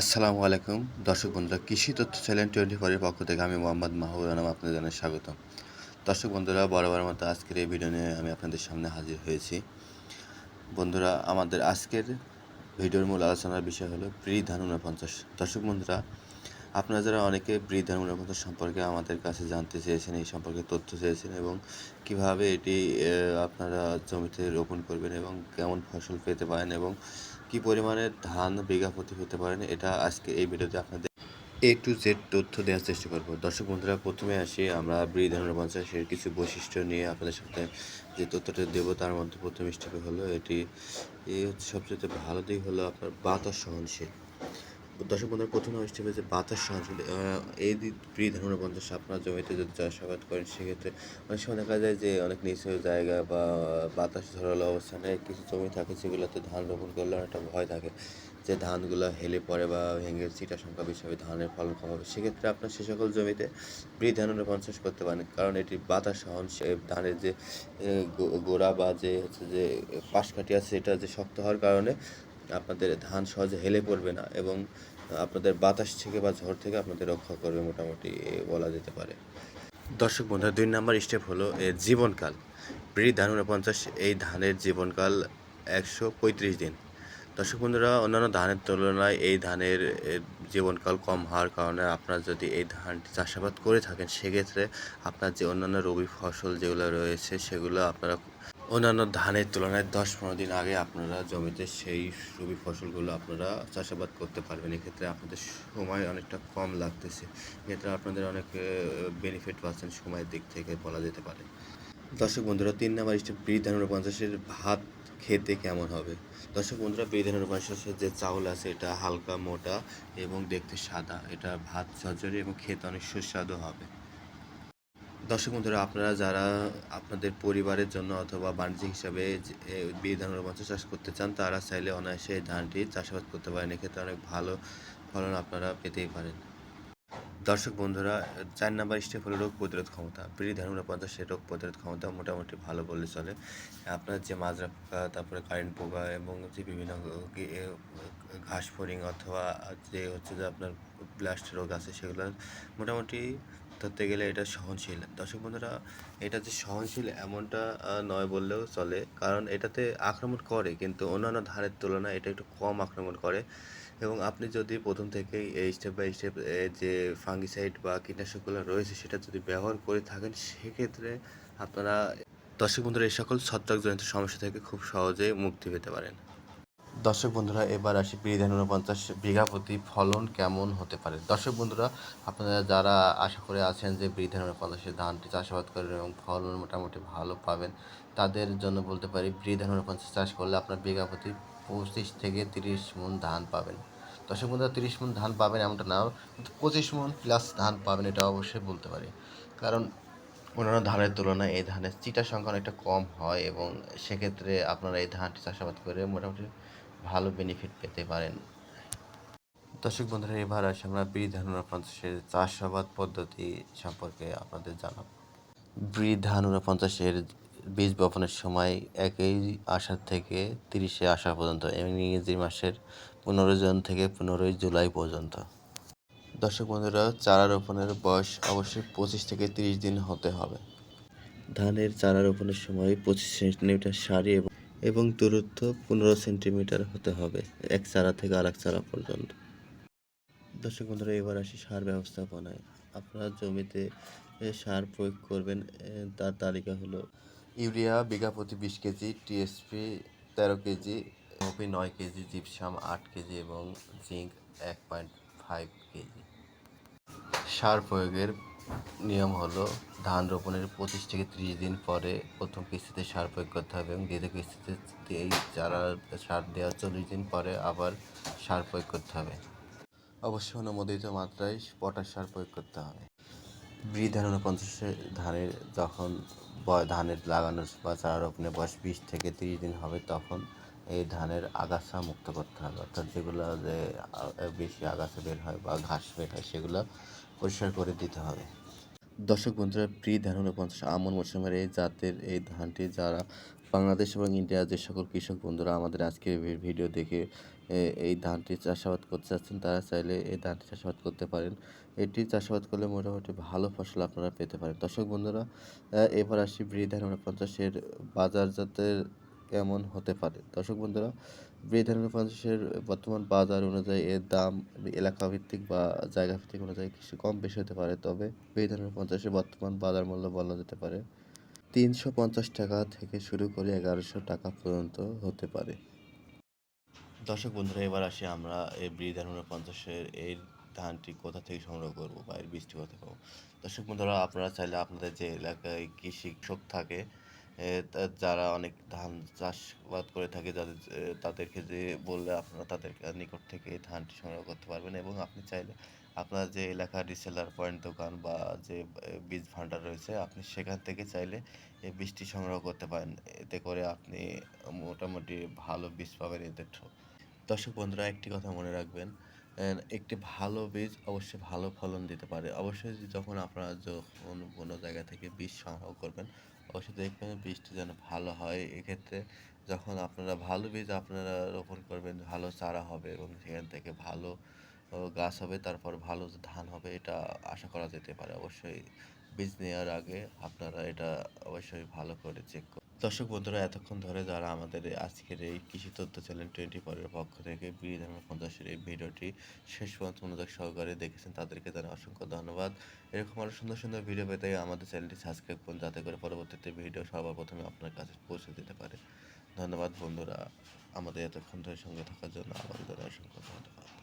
আসসালামু আলাইকুম। দর্শক বন্ধুরা, কৃষি তথ্য চ্যানেল টোয়েন্টি ফোরের পক্ষ থেকে আমি মোহাম্মদ মাহবুর আলম আপনাদের জানাই স্বাগতম। দর্শক বন্ধুরা বরাবর মতো আজকের এই ভিডিও নিয়ে আমি আপনাদের সামনে হাজির হয়েছি। বন্ধুরা, আমাদের আজকের ভিডিওর মূল আলোচনার বিষয় হলো প্রি ধান উনপঞ্চাশ দর্শক বন্ধুরা আপনারা যারা অনেকে ধান ঊনপঞ্চাশ সম্পর্কে আমাদের কাছে জানতে চেয়েছেন, এই সম্পর্কে তথ্য চেয়েছেন এবং কীভাবে এটি আপনারা জমিতে রোপণ করবেন এবং কেমন ফসল পেতে পারেন এবং কি পরিমাণে ধান বিঘা প্রতি পেতে পারেন এটা আজকে এই ভিডিওতে আপনাদের এ টু জেড তথ্য দেওয়ার চেষ্টা করব। দর্শক বন্ধুরা, প্রথমে আসি আমরা বৃদ্ধান পঞ্চাশের কিছু বৈশিষ্ট্য নিয়ে আপনাদের সাথে যে তথ্যটা দেব তার মধ্যে প্রথম স্টেপে হলো এটি এই হচ্ছে সবচেয়ে ভালো দিক হলো আপনার বাতাস সহনশীল। দর্শক বন্ধুরা প্রথম স্টেপে যে বাতাস আহ, এই বৃদ্ধান পঞ্চাশ আপনার জমিতে যদি চাষাবাদ করেন সেক্ষেত্রে অনেক সময় দেখা যায় যে অনেক নিচু জায়গা বা বাতাস ধরালো অবস্থানে কিছু জমি থাকে যেগুলোতে ধান রোপণ করলে অনেকটা ভয় থাকে। যে ধানগুলো হেলে পড়ে বা ভেঙে চিটা সংখ্যা হিসাবে ধানের ফলন কম হবে সেক্ষেত্রে আপনার সে সকল জমিতে বৃদ্ধান পঞ্চাশ করতে পারেন। কারণ এটি বাতাস সহন ধানের যে গোড়া বা যে হচ্ছে যে পাশকাঠি আছে সেটা যে শক্ত হওয়ার কারণে আপনাদের ধান সহজে হেলে পড়বে না এবং আপনাদের বাতাস থেকে বা ঝড় থেকে আপনাদের রক্ষা করবে মোটামুটি বলা যেতে পারে। দর্শক বন্ধুরা, দুই নম্বর স্টেপ হলো এর জীবনকাল। প্রি ধান পঞ্চাশ এই ধানের জীবনকাল একশো পঁয়ত্রিশ দিন। দর্শক বন্ধুরা, অন্যান্য ধানের তুলনায় এই ধানের জীবনকাল কম হওয়ার কারণে আপনারা যদি এই ধানটি চাষাবাদ করে থাকেন, সেক্ষেত্রে আপনার যে অন্যান্য রবি ফসল যেগুলো রয়েছে, সেগুলো আপনারা অন্যান্য ধানের তুলনায় দশ পনেরো দিন আগে আপনারা জমিতে সেই রবি ফসলগুলো আপনারা চাষাবাদ করতে পারবেন। এক্ষেত্রে আপনাদের সময় অনেকটা কম লাগতেছে। এক্ষেত্রে আপনাদের অনেক বেনিফিট পাচ্ছেন সময়ের দিক থেকে বলা যেতে পারে। দর্শক বন্ধুরা, তিন নাম্বার স্টেপ বৃদ্ধানুর পঞ্চাশের ভাত খেতে কেমন হবে? দর্শক বন্ধুরা বৃদ্ধানুর পঞ্চাশের যে চাউল আছে, এটা হালকা, মোটা এবং দেখতে সাদা। এটা ভাত ঝরঝরে এবং খেতে অনেক সুস্বাদু হবে। দর্শক বন্ধুরা আপনারা যারা আপনাদের পরিবারের জন্য অথবা বাণিজ্যিক হিসাবে যে- এ, বীজ ধান পঞ্চাশ চাষ করতে চান তারা চাইলে অনায়াসে এই ধানটি চাষাবাদ করতে পারেন। এক্ষেত্রে অনেক ভালো ফলন আপনারা পেতেই পারেন। দর্শক বন্ধুরা চার নাম্বার স্টেপ হলো রোগ প্রতিরোধ ক্ষমতা। বিড়ি ধান পঞ্চাশের রোগ প্রতিরোধ ক্ষমতা মোটামুটি ভালো বললে চলে। আপনার যে মাজরা পোকা তারপরে কারেন্ট পোকা এবং যে বিভিন্ন ঘাস ফড়িং অথবা যে হচ্ছে যে আপনার ব্লাস্ট রোগ আছে সেগুলো মোটামুটি ধরতে গেলে এটা সহনশীল। দর্শক বন্ধুরা, এটা যে সহনশীল এমনটা নয় বললেও চলে। কারণ এটাতে আক্রমণ করে, কিন্তু অন্যান্য ধানের তুলনায় এটা একটু কম আক্রমণ করে। এবং আপনি যদি প্রথম থেকেই এই স্টেপ বাই স্টেপ যে ফাঙ্গিসাইড বা কীটনাশকগুলো রয়েছে, সেটা যদি ব্যবহার করে থাকেন, সেক্ষেত্রে আপনারা, দর্শক বন্ধুরা, এই সকল ছত্রাকজনিত সমস্যা থেকে খুব সহজেই মুক্তি পেতে পারেন। দর্শক বন্ধুরা, এবার আসি বিধান উনপঞ্চাশ বিঘা প্রতি ফলন কেমন হতে পারে? দর্শক বন্ধুরা, আপনারা যারা আশা করে আছেন যে বিধান উনপঞ্চাশের ধানটি চাষাবাদ করেন এবং ফলন মোটামুটি ভালো পাবেন, তাদের জন্য বলতে পারি বিধান উনপঞ্চাশ চাষ করলে আপনার বিঘা প্রতি পঁচিশ থেকে তিরিশ মন ধান পাবেন। দর্শক বন্ধুরা, তিরিশ মন ধান পাবেন এমনটা না পঁচিশ মন প্লাস ধান পাবেন এটা অবশ্যই বলতে পারি। কারণ অন্যান্য ধানের তুলনায় এই ধানের চিটার সংখ্যা অনেকটা কম হয় এবং সেক্ষেত্রে আপনারা এই ধানটি চাষাবাদ করে মোটামুটি ভালো বেনিফিট পেতে পারেন। দর্শক বন্ধুরা, এবার আসে আমরা বীজ ধান পঞ্চাশের চাষাবাদ পদ্ধতি সম্পর্কে আপনাদের জানাব। বীজ ধান পঞ্চাশের বীজ বপনের সময় একই আষাঢ় থেকে তিরিশে আষাঢ় পর্যন্ত এবং ইংরেজি মাসের পনেরো জুন থেকে পনেরোই জুলাই পর্যন্ত। দর্শক বন্ধুরা, চারা রোপণের বয়স অবশ্যই পঁচিশ থেকে তিরিশ দিন হতে হবে। ধানের চারা রোপণের সময় পঁচিশ সেন্টিমিটার সারি এবং এবং দূরত্ব পনেরো সেন্টিমিটার হতে হবে, এক চারা থেকে আরেক চারা পর্যন্ত। দর্শক বন্ধুরা, এবার আসি সার ব্যবস্থাপনায়। আপনারা জমিতে সার প্রয়োগ করবেন তার তালিকা হলো ইউরিয়া, বিঘা প্রতি বিশ কেজি টিএসপি তেরো কেজি এমওপি নয় কেজি, জিপসাম আট কেজি এবং জিঙ্ক এক পয়েন্ট ফাইভ কেজি। সার প্রয়োগের নিয়ম হলো ধান রোপণের পঁচিশ থেকে ত্রিশ দিন পরে প্রথম কিস্তিতে সার প্রয়োগ করতে হবে এবং দ্বিতীয় কিস্তিতে এই চারা সার দেওয়ার চল্লিশ দিন পরে আবার সার প্রয়োগ করতে হবে। অবশ্যই অনুমোদিত মাত্রায় পটাশ সার প্রয়োগ করতে হবে। বৃদ্ধ ধান উনপঞ্চাশে ধানের যখন ধানের লাগানোর বা চারা রোপণের বয়স বিশ থেকে তিরিশ দিন হবে তখন এই ধানের আগাছা মুক্ত করতে হবে। অর্থাৎ যেগুলো যে বেশি আগাছা বের হয় বা ঘাস বের হয় সেগুলো পরিষ্কার করে দিতে হবে। দর্শক বন্ধুরা প্রি ধান উনপঞ্চাশ আমন মৌসুমের এই জাতের এই ধানটি যারা বাংলাদেশ এবং ইন্ডিয়ার যে সকল কৃষক বন্ধুরা আমাদের আজকের ভিডিও দেখে এই ধানটি চাষাবাদ করতে চাচ্ছেন, তারা চাইলে এই ধানটি চাষাবাদ করতে পারেন। এটি চাষাবাদ করলে মোটামুটি ভালো ফসল আপনারা পেতে পারেন। দর্শক বন্ধুরা এবার আসি বৃদ্ধান পঞ্চাশের বাজারজাতের কেমন হতে পারে। দর্শক বন্ধুরা বৃদ্ধান পঞ্চাশের বর্তমান বাজার অনুযায়ী এর দাম এলাকা ভিত্তিক বা জায়গা ভিত্তিক অনুযায়ী কিছু কম বেশি হতে পারে, তবে বৃদ্ধান পঞ্চাশের বর্তমান বাজার মূল্য বলা যেতে পারে তিনশো পঞ্চাশ টাকা থেকে শুরু করে এগারোশো টাকা পর্যন্ত হতে পারে। দর্শক বন্ধুরা, এবার আসি আমরা এই বৃদ্ধান পঞ্চাশের এই ধানটি কোথা থেকে সংগ্রহ করব বা এর বীজটি কোথায় পাবো দর্শক বন্ধুরা, আপনারা চাইলে আপনাদের যে এলাকায় কৃষি থাকে যারা অনেক ধান চাষবাদ করে থাকে, যাদের তাদেরকে যে বললে আপনারা তাদের নিকট থেকে ধানটি সংগ্রহ করতে পারবেন। এবং আপনি চাইলে আপনার যে এলাকার রিসেলার পয়েন্ট দোকান বা যে বীজ ভাণ্ডার রয়েছে, আপনি সেখান থেকে চাইলে এই বীজটি সংগ্রহ করতে পারেন। এতে করে আপনি মোটামুটি ভালো বীজ পাবেন এদের দর্শক বন্ধুরা, একটি কথা মনে রাখবেন একটি ভালো বীজ অবশ্যই ভালো ফলন দিতে পারে। অবশ্যই যখন আপনারা যখন কোনো জায়গা থেকে বীজ সংগ্রহ করবেন অবশ্যই দেখবেন বীজটি যেন ভালো হয়। এক্ষেত্রে যখন আপনারা ভালো বীজ আপনারা রোপণ করবেন, ভালো চারা হবে এবং সেখান থেকে ভালো গাছ হবে, তারপর ভালো ধান হবে, এটা আশা করা যেতে পারে। অবশ্যই বীজ নেওয়ার আগে আপনারা এটা অবশ্যই ভালো করে চেক দর্শক বন্ধুরা, এতক্ষণ ধরে যারা আমাদের আজকের এই কৃষি তথ্য চ্যানেল টোয়েন্টি ফোরের পক্ষ থেকে বিধান পঞ্চাশের এই ভিডিওটি শেষ পর্যন্ত মনোযোগ সহকারে দেখেছেন, তাদেরকে জানাই অসংখ্য ধন্যবাদ। এরকম আরও সুন্দর সুন্দর ভিডিও পেতে আমাদের চ্যানেলটি সাবস্ক্রাইব করুন, যাতে করে পরবর্তীতে ভিডিও সবার প্রথমে আপনার কাছে পৌঁছে দিতে পারে। ধন্যবাদ বন্ধুরা, আমাদের এতক্ষণ ধরে সঙ্গে থাকার জন্য আবার জানাই অসংখ্য ধন্যবাদ।